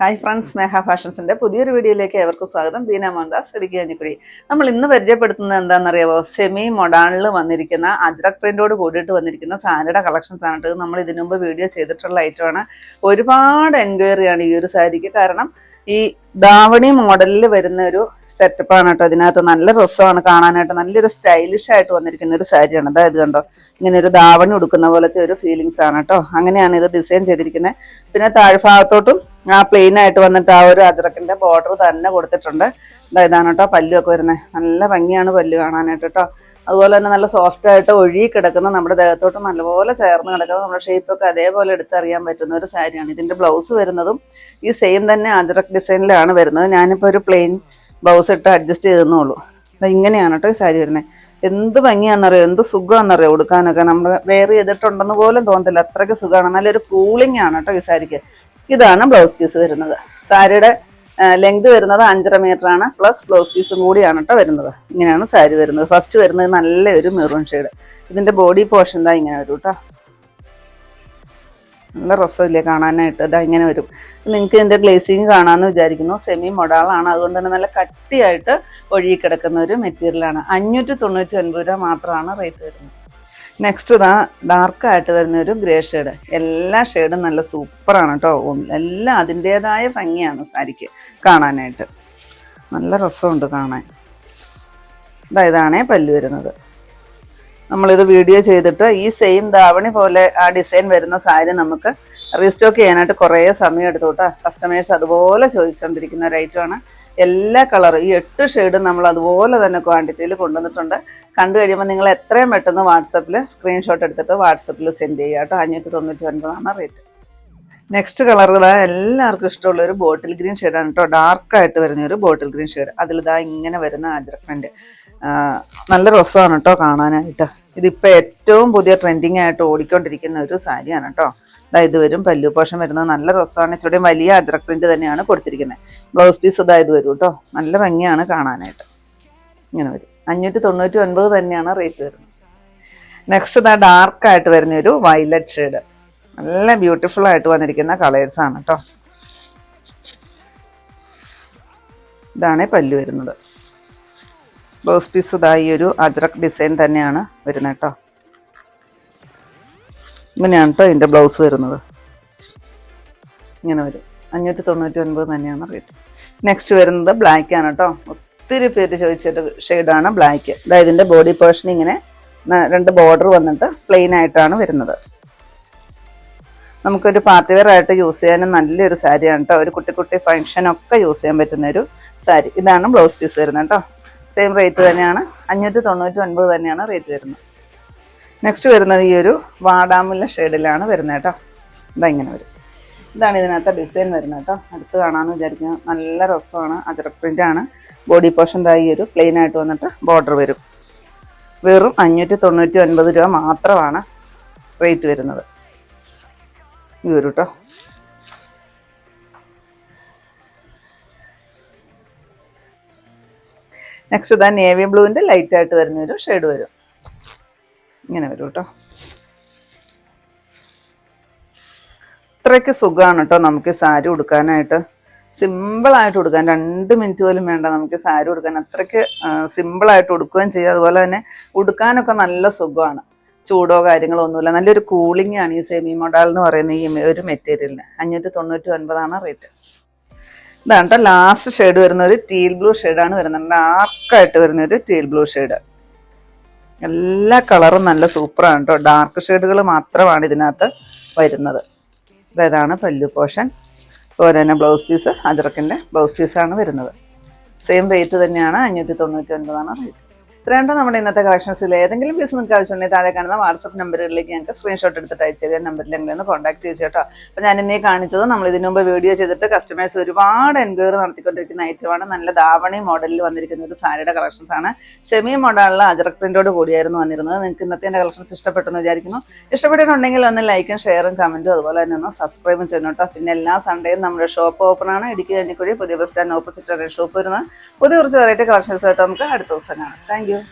Hi friends സ്നേഹ ഫാഷൻസിന്റെ പുതിയൊരു വീഡിയോയിലേക്ക് ഏവർക്കും സ്വാഗതം. ബീന മോഹൻദാസ് ഇടുക്കി കഞ്ഞിക്കുഴി നമ്മൾ ഇന്ന് പരിചയപ്പെടുത്തുന്നത് എന്താണെന്നറിയാമോ സെമി മൊഡാണിൽ വന്നിരിക്കുന്ന അജ്രക് പ്രിന്റോട് കൂടിയിട്ട് വന്നിരിക്കുന്ന സാരിയുടെ കളക്ഷൻസ് ആണ് നമ്മൾ ഇതിനു മുമ്പ് വീഡിയോ ചെയ്തിട്ടുള്ള ഐറ്റമാണ് ഒരുപാട് എൻക്വയറിയാണ് ഈ ഒരു സാരിക്ക്. കാരണം ഈ ദാവണി മോഡലിൽ വരുന്ന ഒരു സെറ്റപ്പാണ് കേട്ടോ. ഇതിനകത്ത് നല്ല രസമാണ് കാണാനായിട്ട്. നല്ലൊരു സ്റ്റൈലിഷ് ആയിട്ട് വന്നിരിക്കുന്ന ഒരു സാരിയാണ്. അതായത് കണ്ടോ ഇങ്ങനെ ഒരു ദാവണി ഉടുക്കുന്ന പോലത്തെ ഒരു ഫീലിങ്സ് ആണ് കേട്ടോ. അങ്ങനെയാണ് ഇത് ഡിസൈൻ ചെയ്തിരിക്കുന്നത് പിന്നെ താഴ്ഭാഗത്തോട്ടും ആ പ്ലെയിൻ ആയിട്ട് വന്നിട്ട് ആ ഒരു അജ്രക്കിന്റെ ബോർഡർ തന്നെ കൊടുത്തിട്ടുണ്ട്. ഇതാണ് കേട്ടോ പല്ലുമൊക്കെ വരുന്നത് നല്ല ഭംഗിയാണ് പല്ല് കാണാനായിട്ട് കേട്ടോ അതുപോലെ തന്നെ നല്ല സോഫ്റ്റ് ആയിട്ട് ഒഴുകി കിടക്കുന്ന നമ്മുടെ ദേഹത്തോട്ട് നല്ലപോലെ ചേർന്ന് കിടക്കുന്ന നമ്മുടെ ഷേപ്പൊക്കെ അതേപോലെ എടുത്തറിയാൻ പറ്റുന്ന ഒരു സാരിയാണ്. ഇതിന്റെ ബ്ലൗസ് വരുന്നതും ഈ സെയിം തന്നെ അജ്രക് ഡിസൈനിലാണ് വരുന്നത്. ഞാനിപ്പോൾ ഒരു പ്ലെയിൻ ബ്ലൗസ് ഇട്ട് അഡ്ജസ്റ്റ് ചെയ്തെന്നുള്ളൂ ദാ ഇങ്ങനെയാണ് കേട്ടോ ഈ സാരി വരുന്നത് എന്ത് ഭംഗിയാണെന്നറിയോ? എന്ത് സുഖമാണെന്നറിയോ ഉടുക്കാനൊക്കെ? നമ്മൾ വെയർ ചെയ്തിട്ടുണ്ടെന്ന് പോലും തോന്നത്തില്ല. അത്രയ്ക്ക് സുഖമാണ്. നല്ലൊരു കൂളിംഗ് ആണ് കേട്ടോ ഈ സാരിക്ക്. ഇതാണ് ബ്ലൗസ് പീസ് വരുന്നത്. സാരിയുടെ ലെങ്ത് വരുന്നത് അഞ്ചര മീറ്റർ ആണ്. പ്ലസ് ബ്ലൗസ് പീസും കൂടിയാണ് കേട്ടോ വരുന്നത്. ഇങ്ങനെയാണ് സാരി വരുന്നത്. ഫസ്റ്റ് വരുന്നത് നല്ലൊരു മെറൂൺ ഷെയ്ഡ് ഇതിന്റെ ബോഡി പോർഷൻ ഇതാ ഇങ്ങനെ വരും കേട്ടോ നല്ല രസമില്ലേ കാണാനായിട്ട്. ഇതാ ഇങ്ങനെ വരും. നിങ്ങൾക്ക് ഇതിന്റെ ഗ്ലേസിങ് കാണാമെന്ന് വിചാരിക്കുന്നു. സെമി മൊഡാളാണ് അതുകൊണ്ട് തന്നെ നല്ല കട്ടിയായിട്ട് ഒഴുകി കിടക്കുന്ന ഒരു മെറ്റീരിയലാണ് അഞ്ഞൂറ്റി തൊണ്ണൂറ്റി ഒൻപത് രൂപ മാത്രമാണ് റേറ്റ് വരുന്നത്. നെക്സ്റ്റ് ഇതാ ഡാർക്കായിട്ട് വരുന്ന ഒരു ഗ്രേ ഷെയ്ഡ് എല്ലാ ഷെയ്ഡും നല്ല സൂപ്പറാണ് കേട്ടോ എല്ലാം അതിന്റെതായ ഭംഗിയാണ് സാരിക്ക് കാണാനായിട്ട്. നല്ല രസമുണ്ട് കാണാൻ. ഇതാ ഇതാണേ പല്ല് വരുന്നത്. നമ്മളിത് വീഡിയോ ചെയ്തിട്ട് ഈ സെയിം ധാവണി പോലെ ആ ഡിസൈൻ വരുന്ന സാരി നമുക്ക് റീസ്റ്റോക്ക് ചെയ്യാനായിട്ട് കുറേ സമയം എടുത്തു കേട്ടോ കസ്റ്റമേഴ്സ് അതുപോലെ ചോദിച്ചുകൊണ്ടിരിക്കുന്ന ഒരു ഐറ്റമാണ് എല്ലാ കളറും ഈ എട്ട് ഷെയ്ഡും നമ്മൾ അതുപോലെ തന്നെ ക്വാണ്ടിറ്റിയിൽ കൊണ്ടുവന്നിട്ടുണ്ട്. കണ്ടു കഴിയുമ്പോൾ നിങ്ങൾ എത്രയും പെട്ടെന്ന് വാട്സപ്പിൽ സ്ക്രീൻഷോട്ട് എടുത്തിട്ട് വാട്സപ്പിൽ സെൻഡ് ചെയ്യുക കേട്ടോ. അഞ്ഞൂറ്റി തൊണ്ണൂറ്റി ഒൻപതാണ് റേറ്റ് നെക്സ്റ്റ് കളർ ഇതാ എല്ലാവർക്കും ഇഷ്ടമുള്ള ഒരു ബോട്ടിൽ ഗ്രീൻ ഷെയ്ഡാണ് കേട്ടോ. ഡാർക്കായിട്ട് വരുന്ന ഒരു ബോട്ടിൽ ഗ്രീൻ ഷെയ്ഡ് അതിലിതാ ഇങ്ങനെ വരുന്ന അജ്രക്മെന്റ് നല്ല രസമാണ് കേട്ടോ കാണാനായിട്ട്. ഇതിപ്പോൾ ഏറ്റവും പുതിയ ട്രെൻഡിങ് ആയിട്ട് ഓടിക്കൊണ്ടിരിക്കുന്ന ഒരു സാരിയാണ് കേട്ടോ ഇതാ ഇത് വരും പല്ലു പോഷൻ വരുന്നത് നല്ല രസമാണ്. ഇച്ചിരി വലിയ അജ്രക് പ്രിന്റ് തന്നെയാണ് കൊടുത്തിരിക്കുന്നത്. ബ്ലൗസ് പീസ് ഇതാ ഇത് വരും കേട്ടോ നല്ല ഭംഗിയാണ് കാണാനായിട്ട്. ഇങ്ങനെ വരും. അഞ്ഞൂറ്റി തൊണ്ണൂറ്റി ഒൻപത് തന്നെയാണ് റേറ്റ് വരുന്നത്. നെക്സ്റ്റ് ഇതാ ഡാർക്കായിട്ട് വരുന്ന ഒരു വയലറ്റ് ഷെയ്ഡ് നല്ല ബ്യൂട്ടിഫുൾ ആയിട്ട് വന്നിരിക്കുന്ന കളേഴ്സ് ആണ് കേട്ടോ ഇതാണ് പല്ലു വരുന്നത്. ബ്ലൗസ് പീസ് ഇതായി ഒരു അജ്രക് ഡിസൈൻ തന്നെയാണ് വരുന്നത് കേട്ടോ. ഇങ്ങനെയാണ് കേട്ടോ ഇതിന്റെ ബ്ലൗസ് വരുന്നത്. ഇങ്ങനെ വരും. അഞ്ഞൂറ്റി തൊണ്ണൂറ്റി ഒൻപത് തന്നെയാണ് റേറ്റ് നെക്സ്റ്റ് വരുന്നത് ബ്ലാക്ക് ആണ് കേട്ടോ ഒത്തിരി പേര് ചോദിച്ചൊരു ഷെയ്ഡാണ് ബ്ലാക്ക് അതായത് ഇതിന്റെ ബോഡി പോർഷൻ ഇങ്ങനെ രണ്ട് ബോർഡർ വന്നിട്ട് പ്ലെയിൻ ആയിട്ടാണ് വരുന്നത്. നമുക്കൊരു പാർട്ടി വെയർ ആയിട്ട് യൂസ് ചെയ്യാനും നല്ലൊരു സാരിയാണ് കേട്ടോ ഒരു കുട്ടി കുട്ടി ഫംഗ്ഷനൊക്കെ യൂസ് ചെയ്യാൻ പറ്റുന്ന ഒരു സാരി ഇതാണ് ബ്ലൗസ് പീസ് വരുന്നത് കേട്ടോ സെയിം റേറ്റ് തന്നെയാണ്. അഞ്ഞൂറ്റി തൊണ്ണൂറ്റി ഒൻപത് തന്നെയാണ് റേറ്റ് വരുന്നത്. നെക്സ്റ്റ് വരുന്നത് ഈ ഒരു വാടാമുല്ല ഷെയ്ഡിലാണ് വരുന്നത് കേട്ടോ. ഇതാ ഇങ്ങനെ വരും. ഇതാണ് ഇതിനകത്തെ ഡിസൈൻ വരുന്നത് കേട്ടോ. അടുത്ത് കാണാമെന്ന് വിചാരിക്കുന്നത് നല്ല രസമാണ്. അജറ പ്രിന്റ് ആണ്. ബോഡി പോർഷൻ ഇതാ ഈ ഒരു പ്ലെയിൻ ആയിട്ട് വന്നിട്ട് ബോർഡർ വരും. വെറും അഞ്ഞൂറ്റി തൊണ്ണൂറ്റി ഒൻപത് രൂപ മാത്രമാണ് റേറ്റ് വരുന്നത്. ഈ ഒരു കേട്ടോ നെക്സ്റ്റ് ഇതാ നേവി ബ്ലൂവിന്റെ ലൈറ്റ് ആയിട്ട് വരുന്ന ഒരു ഷെയ്ഡ് വരും. ഇങ്ങനെ വരും കേട്ടോ അത്രയ്ക്ക് സുഖമാണ് കേട്ടോ നമുക്ക് സാരി ഉടുക്കാനായിട്ട്. സിമ്പിളായിട്ട് ഉടുക്കാൻ രണ്ട് മിനിറ്റ് പോലും വേണ്ട നമുക്ക് സാരി ഉടുക്കാൻ. അത്രയ്ക്ക് സിമ്പിളായിട്ട് ഉടുക്കുകയും ചെയ്യുക അതുപോലെ തന്നെ ഉടുക്കാനൊക്കെ നല്ല സുഖമാണ്. ചൂടോ കാര്യങ്ങളോ ഒന്നുമില്ല. നല്ലൊരു കൂളിംഗ് ആണ് ഈ സെമി മോഡൽ എന്ന് പറയുന്ന ഈ ഒരു മെറ്റീരിയലിന് അഞ്ഞൂറ്റി തൊണ്ണൂറ്റി ഒൻപതാണ് റേറ്റ് ഇതാണ് ലാസ്റ്റ് ഷെയ്ഡ് വരുന്ന ഒരു ടീൽ ബ്ലൂ ഷെയ്ഡാണ് വരുന്നത്. ഡാർക്കായിട്ട് വരുന്ന ഒരു ടീൽ ബ്ലൂ ഷെയ്ഡ് എല്ലാ കളറും നല്ല സൂപ്പറാണ് കേട്ടോ ഡാർക്ക് ഷെയ്ഡുകൾ മാത്രമാണ് ഇതിനകത്ത് വരുന്നത്. ഇതാണ് പല്ലു പോഷൻ. അതുപോലെ തന്നെ ബ്ലൗസ് പീസ് അജറക്കിന്റെ ബ്ലൗസ് പീസാണ് വരുന്നത്. സെയിം റേറ്റ് തന്നെയാണ് അഞ്ഞൂറ്റി തൊണ്ണൂറ്റി ഒൻപതാണ് റേറ്റ് ഇത്രയുണ്ടോ നമ്മുടെ ഇന്നത്തെ കളക്ഷൻസിൽ ഏതെങ്കിലും പീസ് നിങ്ങൾക്ക് ആവശ്യമുണ്ടെങ്കിൽ താഴെ കാണുന്ന വാട്സപ്പ് നമ്പറുകളിലേക്ക് ഞങ്ങൾക്ക് സ്ക്രീൻഷോട്ട് എടുത്തിട്ട് അയച്ചു തരാം നമ്പറിൽ ഒന്ന് കോൺടാക്ട് ചെയ്തു കേട്ടോ അപ്പോൾ ഞാൻ ഇന്നേ കാണിച്ചത് നമ്മൾ ഇതിനു മുമ്പ് വീഡിയോ ചെയ്തിട്ട് കസ്റ്റമേഴ്സ് ഒരുപാട് എൻക്വയറി നടത്തിക്കൊണ്ടിരിക്കുന്ന ഐറ്റമാണ് നല്ല ദാവണി മോഡലിൽ വന്നിരിക്കുന്ന ഒരു സാരിയുടെ കളക്ഷൻസ് ആണ്. സെമി മോഡലുള്ള അജറക് പ്രിന്റോട് കൂടിയായിരുന്നു വന്നിരുന്നത്. നിങ്ങൾക്ക് ഇന്നത്തെ എന്റെ കളക്ഷൻസ് ഇഷ്ടപ്പെട്ടെന്ന് വിചാരിക്കുന്നു. ഇഷ്ടപ്പെട്ടിട്ടുണ്ടെങ്കിൽ ഒന്ന് ലൈക്കും ഷെയറും കമന്റും അതുപോലെ തന്നെ ഒന്ന് സബ്സ്ക്രൈബും ചെയ്യണം കേട്ടോ. പിന്നെ എല്ലാ സൺഡേയും നമ്മുടെ ഷോപ്പ് ഓപ്പൺ ആണ്. ഇടുക്കി കഞ്ഞിക്കുഴി പുതിയ ബസ് സ്റ്റാൻഡ് ഓപ്പോസിറ്റ് ഷോപ്പ് വരുന്നത്. പുതിയ കുറച്ച് വെറൈറ്റി കളക്ഷൻസ് ആയിട്ട് നമുക്ക് അടുത്ത ദിവസം കാണാം. Thank dia